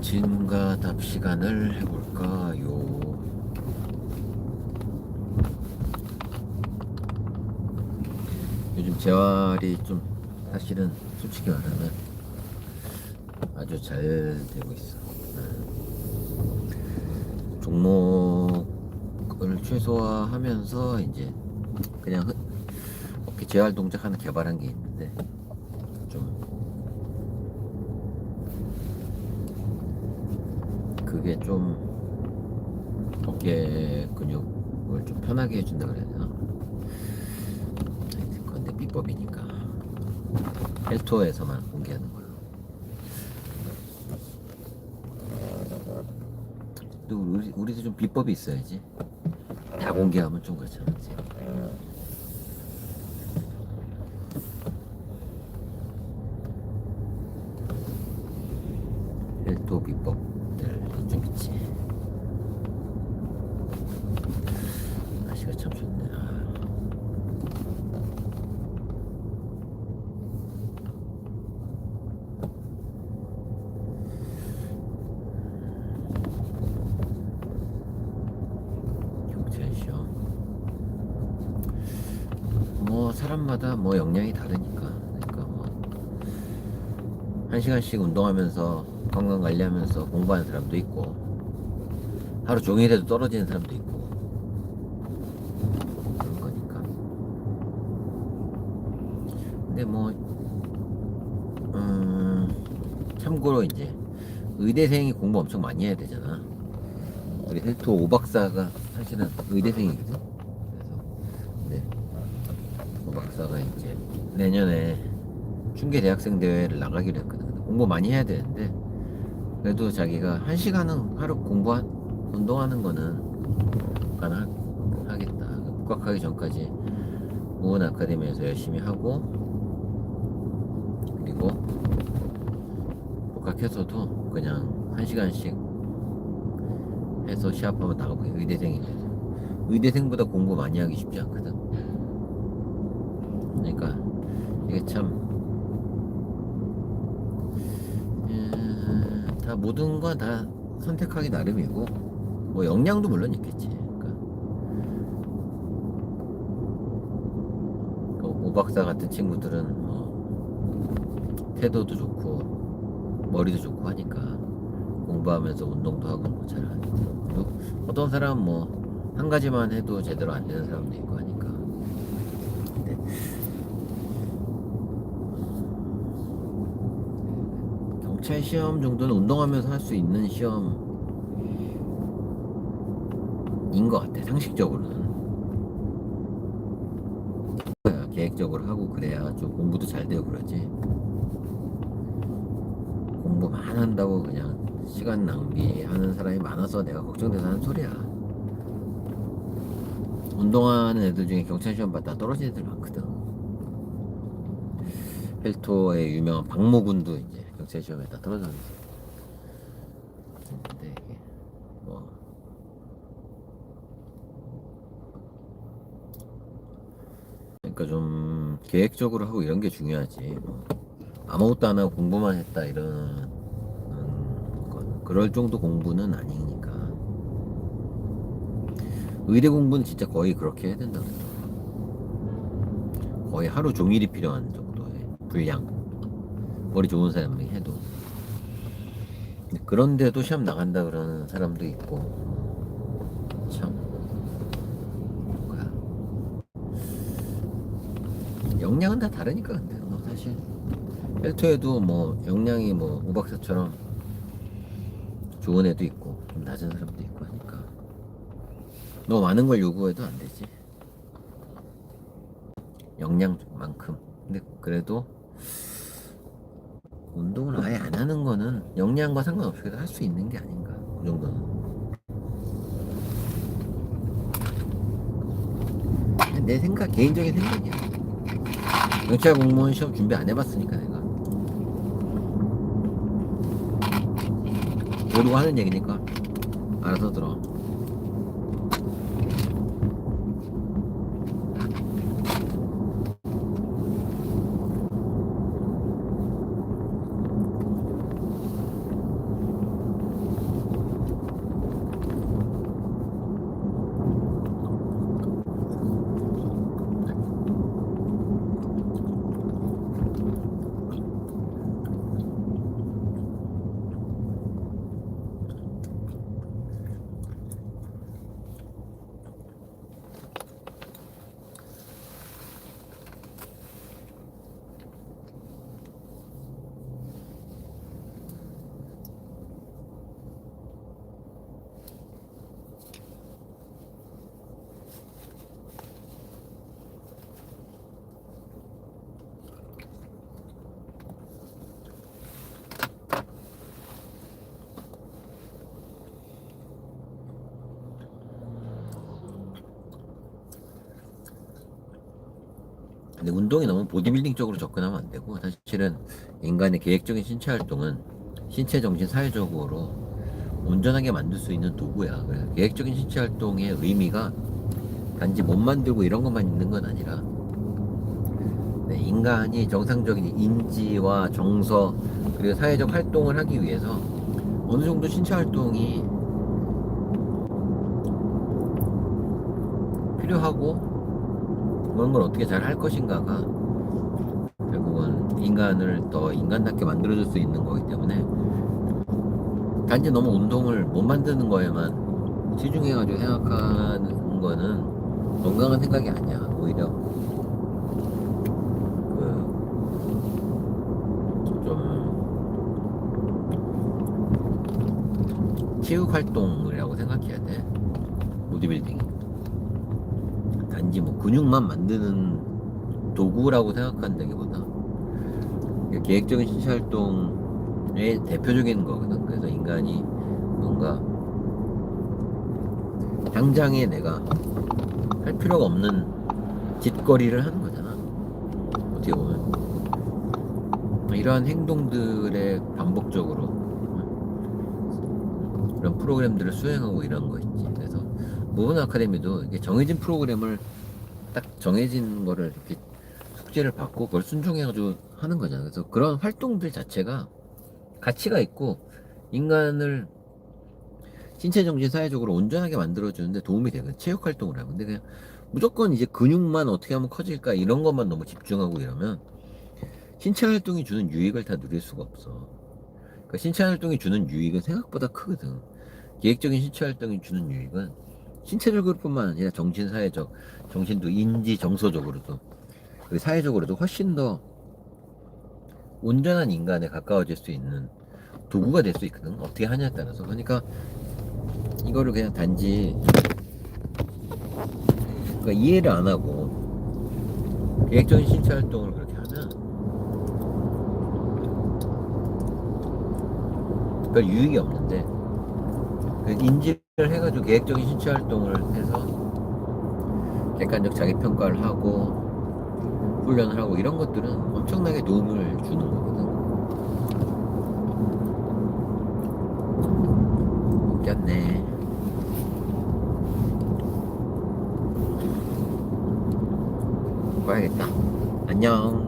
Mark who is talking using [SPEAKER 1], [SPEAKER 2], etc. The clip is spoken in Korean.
[SPEAKER 1] 질문과 답 시간을 해볼까요? 요즘 재활이 좀 사실은 솔직히 말하면 아주 잘 되고 있어. 음. 종목을 최소화하면서 이제 그냥 흔- 어깨 재활 동작 하나 개발한 게 있는데 좀 그게 좀 어깨 근육을 좀 편하게 해준다 그래야 되나? 그건데 비법이니까 헬토에서만 공개하는 걸 로. 또 우리 우리도 좀 비법이 있어야지. 다 공개하면 좀 그렇잖아. 그치? 헬토 비법들 좀 있지. 날씨가 참 좋네. 아. 경찰 시험. 뭐 사람마다 뭐 역량이 다르니까. 그러니까 뭐 한 시간씩 운동하면서 건강 관리하면서 공부하는 사람도 있고 하루 종일 해도 떨어지는 사람도 있고 그런 거니까. 근데 뭐 음, 참고로 이제 의대생이 공부 엄청 많이 해야 되잖아. 우리 헬토 오박사가 사실은 의대생이거든. 오박사가 이제 내년에 중계 대학생 대회를 나가기로 했거든. 공부 많이 해야 되는데 그래도 자기가 한 시간은 하루 공부 운동하는 거는 가능하겠다. 복학하기 전까지 무은 아카데미에서 열심히 하고 그리고 복학해서도 그냥 한 시간씩 해서 시합하면 나가고 의대생이 돼서 의대생보다 공부 많이 하기 쉽지 않거든. 그러니까 이게 참 음, 다 모든 건 다 선택하기 나름이고 뭐 역량도 물론 있겠지. 그러니까 그 오박사 같은 친구들은 뭐 태도도 좋고 머리도 좋고 하니까 공부하면서 운동도 하고 뭐 그리고 어떤 사람은 뭐 한 가지만 해도 제대로 안 되는 사람도 있고 하니까 근데 경찰 시험 정도는 운동하면서 할 수 있는 시험인 것 같아 상식적으로는. 그래야 계획적으로 하고 그래야 좀 공부도 잘 되고 그러지. 공부만 한다고 그냥 시간 낭비하는 사람이 많아서 내가 걱정돼서 하는 소리야. 운동하는 애들 중에 경찰 시험 봤다 떨어진 애들 많거든 헬토의 유명한 박모군도 이제 경찰 시험에 다 떨어졌는데 좀 계획적으로 하고 이런 게 중요하지. 뭐 아무것도 안 하고 공부만 했다 이런 음, 건 그럴 정도 공부는 아니니까. 의대 공부는 진짜 거의 그렇게 해야 된다 거의 하루 종일이 필요한 정도 의 분량 머리 좋은 사람이 해도. 그런데도 시험 나간다 그러는 사람도 있고. 참. 뭐야 역량은 다 다르니까 근데 뭐 사실. 헬토에도 뭐 역량이 뭐 오박사처럼 좋은 애도 있고 좀 낮은 사람도 있고 하니까. 너무 많은 걸 요구해도 안 되지. 역량만큼. 근데 그래도 운동을 아예 안 하는 거는 역량과 상관없이 할 수 있는 게 아닌가 그 정도는. 내 생각 개인적인 생각이야. 경찰 공무원 시험 준비 안 해봤으니까 내가. 모두가 하는 얘기니까. 알아서 들어. 근데 운동이 너무 보디빌딩 쪽으로 접근하면 안 되고 사실은 인간의 계획적인 신체 활동은 신체 정신 사회적으로 온전하게 만들 수 있는 도구야. 그래서 계획적인 신체 활동의 의미가 단지 몸 만들고 이런 것만 있는 건 아니라 네, 인간이 정상적인 인지와 정서 그리고 사회적 활동을 하기 위해서 어느 정도 신체 활동이 필요하고 그런 걸 어떻게 잘 할 것인가가 결국은 인간을 더 인간답게 만들어줄 수 있는 거기 때문에 단지 너무 운동을 못 만드는 거에만 치중해가지고 생각하는 거는 건강한 생각이 아니야. 오히려 그좀 체육 활동이라고 생각해야 돼. 보디빌딩이. 단지 뭐 근육만 만드는 도구라고 생각한다기보다 계획적인 신체 활동의 대표적인 거거든. 그래서 인간이 뭔가 당장에 내가 할 필요가 없는 짓거리를 하는 거잖아. 어떻게 보면 이러한 행동들의 반복적으로 이런 프로그램들을 수행하고 이런 거 있지. 그래서 무분 아카데미도 이게 정해진 프로그램을 딱 정해진 거를 이렇게 숙제를 받고 그걸 순종해가지고 하는 거잖아. 그래서 그런 활동들 자체가 가치가 있고 인간을 신체 정신 사회적으로 온전하게 만들어주는데 도움이 되는 체육 활동을 하면 근데 그냥 무조건 이제 근육만 어떻게 하면 커질까 이런 것만 너무 집중하고 이러면 신체 활동이 주는 유익을 다 누릴 수가 없어. 그러니까 신체 활동이 주는 유익은 생각보다 크거든. 계획적인 신체 활동이 주는 유익은 신체적으로뿐만 아니라 정신 사회적, 정신도 인지 정서적으로도 사회적으로도 훨씬 더 온전한 인간에 가까워질 수 있는 도구가 될 수 있거든. 어떻게 하냐에 따라서. 그러니까 이거를 그냥 단지 그러니까 이해를 안 하고 계획적인 신체 활동을 그렇게 하면 별 유익이 없는데 그 인지를 해가지고 계획적인 신체 활동을 해서 객관적 자기 평가를 하고 훈련을 하고 이런 것들은 엄청나게 도움을 주는 거거든. 웃겼네. 봐야겠다. 안녕.